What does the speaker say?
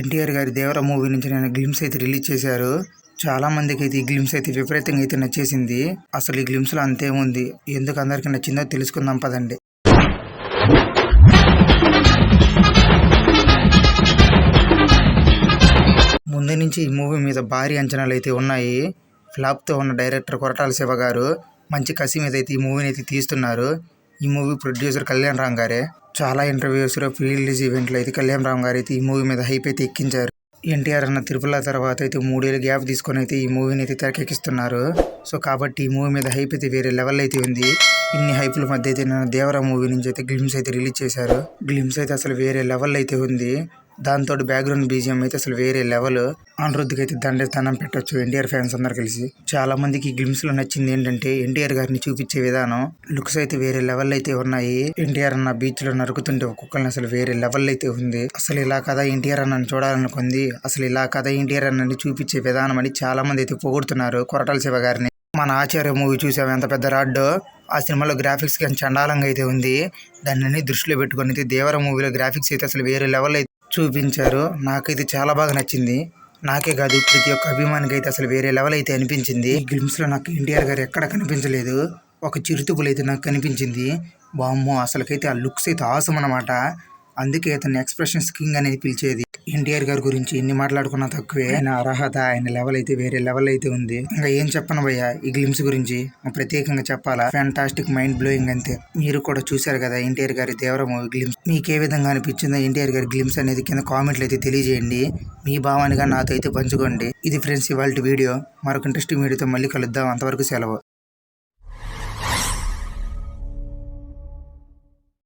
ఎన్టీఆర్ గారి దేవర మూవీ నుంచి నేను గ్లిమ్స్ అయితే రిలీజ్ చేశారు. చాలా మందికి అయితే ఈ గ్లిమ్స్ అయితే విపరీతంగా అయితే నచ్చేసింది. అసలు ఈ గ్లిమ్స్లో అంతే ఉంది. ఎందుకు అందరికి నచ్చిందో తెలుసుకుందాం పదండి. ముందు నుంచి ఈ మూవీ మీద భారీ అంచనాలు అయితే ఉన్నాయి. ఫ్లాప్తో ఉన్న డైరెక్టర్ కొరటాల శివ గారు మంచి కసి మీద అయితే ఈ మూవీని అయితే తీస్తున్నారు. ఈ మూవీ ప్రొడ్యూసర్ కళ్యాణ్ రామ్ గారే. చాలా ఇంటర్వ్యూస్లో ప్రీ రిలీజ్ ఈవెంట్లో అయితే కళ్యాణ్ రామ్ గారు అయితే ఈ మూవీ మీద హైప్ అయితే ఎక్కించారు. ఎన్టీఆర్ అన్న తిరుపల తర్వాత అయితే మూడేళ్ళు గ్యాప్ తీసుకొని అయితే ఈ మూవీని అయితే తెరకెక్కిస్తున్నారు. సో కాబట్టి ఈ మూవీ మీద హైప్ అయితే వేరే లెవెల్ అయితే ఉంది. ఇన్ని హైపుల మధ్య అయితే నేను దేవరా మూవీ నుంచి అయితే గ్లిమ్స్ అయితే రిలీజ్ చేశారు. గ్లిమ్స్ అయితే అసలు వేరే లెవెల్ అయితే ఉంది. దాంతో బ్యాక్గ్రౌండ్ బీజిఎం అయితే అసలు వేరే లెవెల్ అనిరుద్ధికి అయితే దండే దండం పెట్టొచ్చు. ఎన్టీఆర్ ఫ్యాన్స్ అందరు కలిసి. చాలా మందికి గ్లిమ్స్లో నచ్చింది ఏంటంటే ఎన్టీఆర్ గారిని చూపించే విధానం. లుక్స్ అయితే వేరే లెవెల్ అయితే ఉన్నాయి. ఎన్టీఆర్ అన్న బీచ్లో నరుకుతుంటే ఒక్కొక్కరిని అసలు వేరే లెవెల్ అయితే ఉంది. అసలు ఇలా కదా ఎన్టీఆర్ అన్నని చూడాలనుకుంది. అసలు ఇలా కదా ఎన్టీఆర్ అన్నని చూపించే విధానం అని చాలా మంది అయితే పొగుడుతున్నారు కొరటాల శివ గారిని. మన ఆచార్య మూవీ చూసాం ఎంత పెద్ద రాడ్ ఆ సినిమాలో గ్రాఫిక్స్ కానీ చండాలంగా అయితే ఉంది. దాన్ని దృష్టిలో పెట్టుకొని అయితే దేవర మూవీలో గ్రాఫిక్స్ అయితే అసలు వేరే లెవెల్ అయితే చూపించారు. నాకైతే చాలా బాగా నచ్చింది. నాకే కాదు ప్రతి ఒక్క అభిమానికి అయితే అసలు వేరే లెవెల్ అయితే అనిపించింది. ఈ లో నాకు ఎన్టీఆర్ గారు ఎక్కడ కనిపించలేదు. ఒక చిరుతుపులు అయితే నాకు కనిపించింది. బామ్మో అసలుకైతే ఆ లుక్స్ అయితే ఆసం అన్నమాట. అందుకే అతన్ని ఎక్స్ప్రెషన్స్ కింగ్ అనేది పిలిచేది. ఎన్టీఆర్ గారి గురించి ఎన్ని మాట్లాడుకున్నా తక్కువే. ఆయన అర్హత ఆయన లెవెల్ అయితే వేరే లెవెల్ అయితే ఉంది. ఇంకా ఏం చెప్పను భయ్యా? ఈ గ్లిమ్స్ గురించి ప్రత్యేకంగా చెప్పాలా? ఫ్యాంటాస్టిక్ మైండ్ బ్లోయింగ్ అంతే. మీరు కూడా చూశారు కదా ఎన్టీఆర్ గారి దేవర మూవీ గ్లిమ్స్ మీకు ఏ విధంగా అనిపించిందో ఎన్టీఆర్ గారి గ్లిమ్స్ అనేది కింద కామెంట్లు అయితే తెలియజేయండి. మీ భావానిగా నాతో అయితే పంచుకోండి. ఇది ఫ్రెండ్స్ ఇవాళ వీడియో. మరొక ఇంట్రెస్టింగ్ వీడియోతో మళ్ళీ కలుద్దాం. అంతవరకు సెలవు.